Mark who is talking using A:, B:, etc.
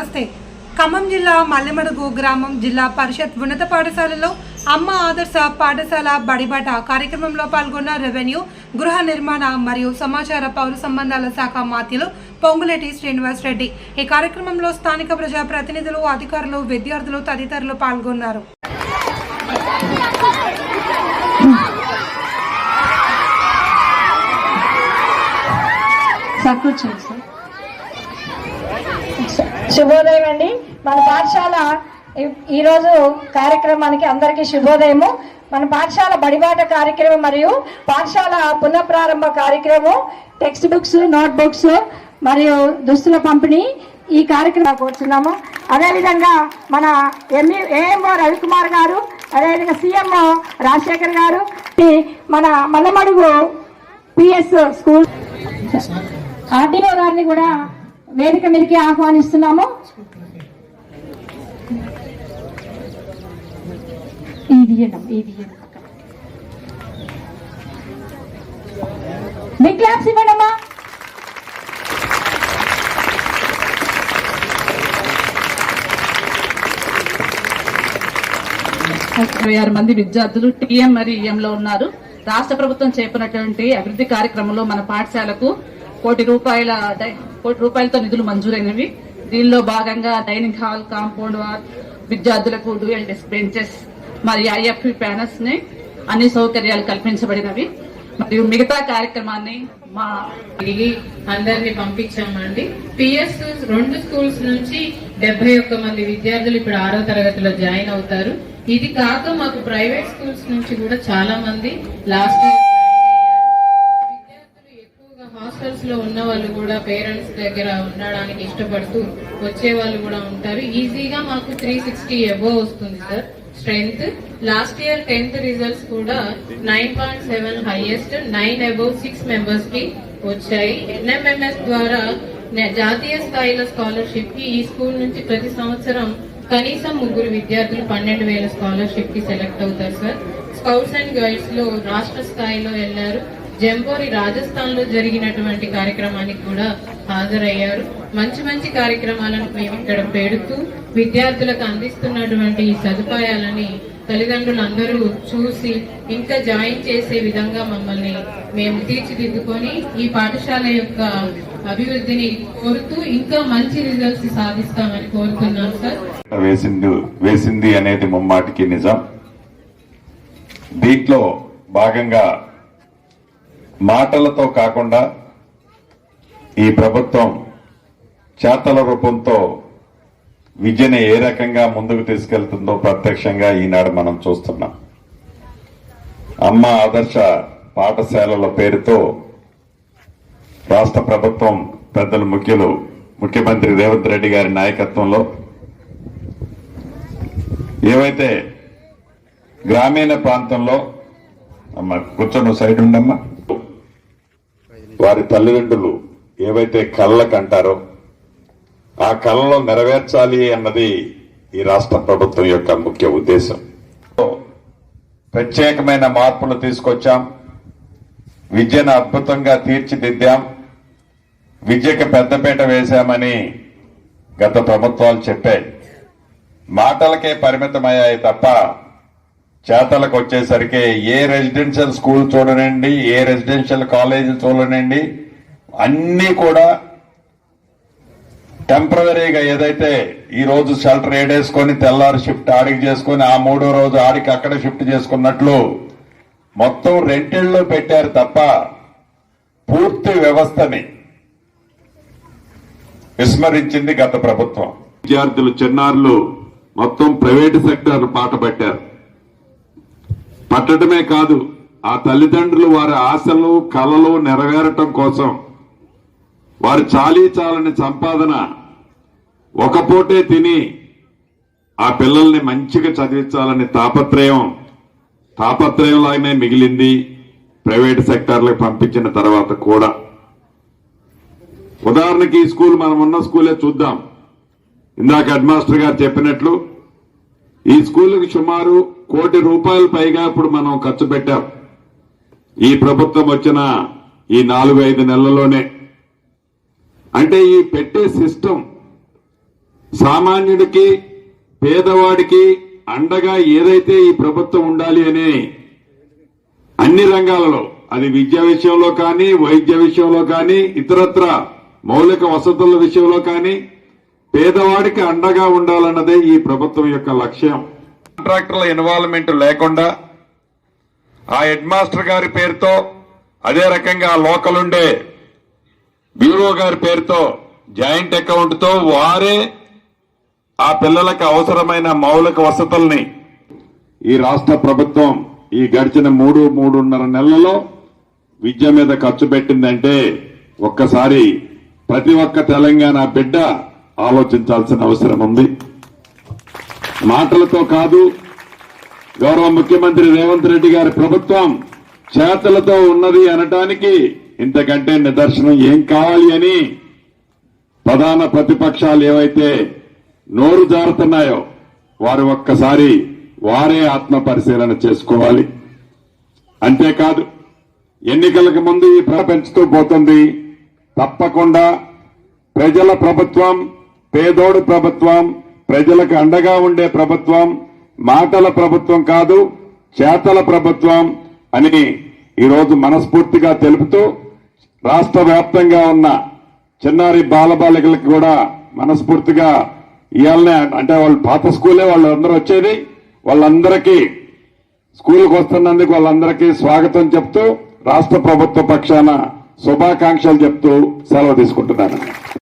A: నమస్తే. ఖమ్మం జిల్లా మల్లెమడుగు గ్రామం జిల్లా పరిషత్ ఉన్నత పాఠశాలలో అమ్మ ఆదర్శ పాఠశాల బడిబాట కార్యక్రమంలో పాల్గొన్న రెవెన్యూ గృహ నిర్మాణ మరియు సమాచార పౌర సంబంధాల శాఖ మాత్యులు పొంగులేటి శ్రీనివాస్ రెడ్డి. ఈ కార్యక్రమంలో స్థానిక ప్రజా ప్రతినిధులు అధికారులు విద్యార్థులు తదితరులు పాల్గొన్నారు.
B: సార్ కూర్చోండి సార్
C: శుభోదయం అండి. మన పాఠశాల ఈరోజు కార్యక్రమానికి అందరికీ శుభోదయము. మన పాఠశాల బడిబాట కార్యక్రమం మరియు పాఠశాల పునఃప్రారంభ కార్యక్రమం టెక్స్ట్ బుక్స్ నోట్ బుక్స్ మరియు దుస్తుల పంపిణీ ఈ కార్యక్రమం కోరుతున్నాము అదేవిధంగా మన ఎంఈ ఏఎంఓ రవికుమార్ గారు అదేవిధంగా సీఎంఓ రాజశేఖర్ గారు మన మల్లమడుగు పిఎస్ స్కూల్. ఆర్డీఓ గారిని కూడా వేదిక మీదకి ఆహ్వానిస్తున్నాము. ఇది ఇది బిగ్ క్లాప్స్ ఇవ్వండి
B: ఇరవై ఆరు మంది విద్యార్థులు టీఎం మరియు ఈఎంలో ఉన్నారు. రాష్ట్ర ప్రభుత్వం చేపట్టినటువంటి అభివృద్ధి కార్యక్రమంలో మన పాఠశాలకు కోటి రూపాయల కోటి రూపాయలతో నిధులు మంజూరైనవి. దీనిలో భాగంగా డైనింగ్ హాల్ కాంపౌండ్ వాల్ విద్యార్థులకు డ్యూయల్ డెస్క్ బెంచెస్ మరియు ఐఎఫ్పి ప్యానల్స్ని అన్ని సౌకర్యాలు కల్పించబడినవి. మరియు మిగతా కార్యక్రమాన్ని మా
D: అందరినీ పంపించామండి. పిఎస్ రెండు స్కూల్స్ నుంచి డెబ్బై ఒక్క మంది విద్యార్థులు ఇప్పుడు ఆరో తరగతిలో జాయిన్ అవుతారు. ఇది కాక మాకు ప్రైవేట్ స్కూల్స్ నుంచి కూడా చాలా మంది లాస్ట్ ఇయర్ హాస్టల్స్లో ఉన్న వాళ్ళు కూడా పేరెంట్స్ దగ్గర ఉండడానికి ఇష్టపడుతూ వచ్చే వాళ్ళు కూడా ఉంటారు. ఈజీగా మాకు త్రీ సిక్స్టీ ఎబో వస్తుంది sir strength last year tenth results కూడా nine point seven highest nine above six మెంబర్స్కి వచ్చాయి. ఎన్ఎంఎంఎస్ ద్వారా నే- జాతీయ స్థాయిలో స్కాలర్షిప్కి ఈ స్కూల్ నుంచి ప్రతి సంవత్సరం కనీసం ముగ్గురు విద్యార్థులు పన్నెండు వేల స్కాలర్షిప్కి సెలెక్ట్ అవుతారు సార్ స్కౌట్స్ అండ్ గైడ్స్లో రాష్ట్ర స్థాయిలో వెళ్ళారు జంబోరి రాజస్థాన్లో జరిగినటువంటి కార్యక్రమానికి కూడా హాజరయ్యారు. మంచి మంచి కార్యక్రమాలను మేము ఇక్కడ పెడుతూ విద్యార్థులకు అందిస్తున్నటువంటి సదుపాయాలని తల్లిదండ్రులందరూ చూసి ఇంకా జాయిన్ చేసే విధంగా మమ్మల్ని మేము తీర్చిదిద్దుకొని ఈ పాఠశాల యొక్క అభివృద్ధిని కోరుతూ ఇంకా మంచి రిజల్ట్స్ సాధిస్తామని కోరుతున్నాం సార్.
E: వేసింది వేసింది అనేది ముమ్మాటికి నిజం. దీంట్లో భాగంగా మాటలతో కాకుండా ఈ ప్రభుత్వం చేతల రూపంతో విద్యను ఏ రకంగా ముందుకు తీసుకెళ్తుందో ప్రత్యక్షంగా ఈనాడు మనం చూస్తున్నాం. అమ్మ ఆదర్శ పాఠశాలల పేరుతో రాష్ట్ర ప్రభుత్వం పెద్దలు ముఖ్యులు ముఖ్యమంత్రి రేవంత్ రెడ్డి గారి నాయకత్వంలో ఏవైతే గ్రామీణ ప్రాంతంలో అమ్మ కూర్చొని సైడ్ ఉండమ్మా వారి తల్లిదండ్రులు ఏవైతే కళ్ళకు అంటారో ఆ కళలో నెరవేర్చాలి అన్నది ఈ రాష్ట్ర ప్రభుత్వం యొక్క ముఖ్య ఉద్దేశం. ప్రత్యేకమైన మార్పులు తీసుకొచ్చాం. విద్యను అద్భుతంగా తీర్చిదిద్దాం. విద్యకి పెద్దపీట వేశామని గత ప్రభుత్వాలు చెప్పాయి. మాటలకే పరిమితమయ్యాయి తప్ప చేతలకు వచ్చేసరికి ఏ రెసిడెన్షియల్ స్కూల్ చూడనండి ఏ రెసిడెన్షియల్ కాలేజీ చూడనండి అన్నీ కూడా టెంపరీగా ఏదైతే ఈ రోజు షెల్టర్ ఏడేసుకొని తెల్లారి షిఫ్ట్ ఆడికి చేసుకొని ఆ మూడో రోజు ఆడికి అక్కడ షిఫ్ట్ చేసుకున్నట్లు మొత్తం రెంటిళ్ళు పెట్టారు తప్ప పూర్తి వ్యవస్థని విస్మరించింది గత ప్రభుత్వం. విద్యార్థులు చిన్నారులు మొత్తం ప్రైవేటు సెక్టర్ పాట పట్టారు. పట్టడమే కాదు ఆ తల్లిదండ్రులు వారి ఆశలు కలలు నెరవేరటం కోసం వారి చాలీ చాలని సంపాదన ఒక పూటే తిని ఆ పిల్లల్ని మంచిగా చదివించాలని తాపత్రయం తాపత్రయంలాగానే మిగిలింది ప్రైవేట్ సెక్టార్లకు పంపించిన తర్వాత కూడా. ఉదాహరణకి ఈ స్కూల్ మనం ఉన్న స్కూలే చూద్దాం. ఇందాక హెడ్ మాస్టర్ గారు చెప్పినట్లు ఈ స్కూల్కి సుమారు కోటి రూపాయల పైగా ఇప్పుడు మనం ఖర్చు పెట్టాం. ఈ ప్రభుత్వం వచ్చిన ఈ నాలుగు ఐదు నెలల్లోనే. అంటే ఈ పెట్టే సిస్టమ్ సామాన్యుడికి పేదవాడికి అండగా ఏదైతే ఈ ప్రభుత్వం ఉండాలి అని అన్ని రంగాలలో అది విద్య విషయంలో కానీ వైద్య విషయంలో కానీ ఇతరత్ర మౌలిక వసతుల విషయంలో కానీ పేదవాడికి అండగా ఉండాలన్నదే ఈ ప్రభుత్వం యొక్క లక్ష్యం. కాంట్రాక్టర్ల ఇన్వాల్వ్మెంట్ లేకుండా ఆ హెడ్ మాస్టర్ గారి పేరుతో అదే రకంగా లోకల్ ఉండే బ్యూరో గారి పేరుతో జాయింట్ అకౌంట్తో వారే ఆ పిల్లలకు అవసరమైన మౌలిక వసతుల్ని ఈ రాష్ట్ర ప్రభుత్వం ఈ గడిచిన మూడు మూడున్నర నెలలలో విద్య మీద ఖర్చు పెట్టిందంటే ఒక్కసారి ప్రతి ఒక్క తెలంగాణ బిడ్డ ఆలోచించాల్సిన అవసరం ఉంది. మాటలతో కాదు గౌరవ ముఖ్యమంత్రి రేవంత్ రెడ్డి గారి ప్రభుత్వం చేతలతో ఉన్నది అనటానికి ఇంతకంటే నిదర్శనం ఏం కావాలి అని ప్రధాన ప్రతిపక్షాలు ఏవైతే నోరు జారుతున్నాయో వారు ఒక్కసారి వారే ఆత్మ పరిశీలన చేసుకోవాలి. అంతేకాదు ఎన్నికలకు ముందు ఈ ప్రపంచుతూ పోతుంది. తప్పకుండా ప్రజల ప్రభుత్వం పేదోడు ప్రభుత్వం ప్రజలకు అండగా ఉండే ప్రభుత్వం మాటల ప్రభుత్వం కాదు చేతల ప్రభుత్వం అని ఈరోజు మనస్ఫూర్తిగా తెలుపుతూ రాష్ట్ర వ్యాప్తంగా ఉన్న చిన్నారి బాలబాలికలకు కూడా మనస్ఫూర్తిగా ఇవాళనే అంటే వాళ్ళు పాత స్కూలే వాళ్ళందరూ వచ్చేది. వాళ్ళందరికీ స్కూల్కి వస్తున్నందుకు వాళ్ళందరికీ స్వాగతం చెప్తూ రాష్ట్ర ప్రభుత్వ పక్షాన శుభాకాంక్షలు చెప్తూ సెలవు తీసుకుంటున్నాను.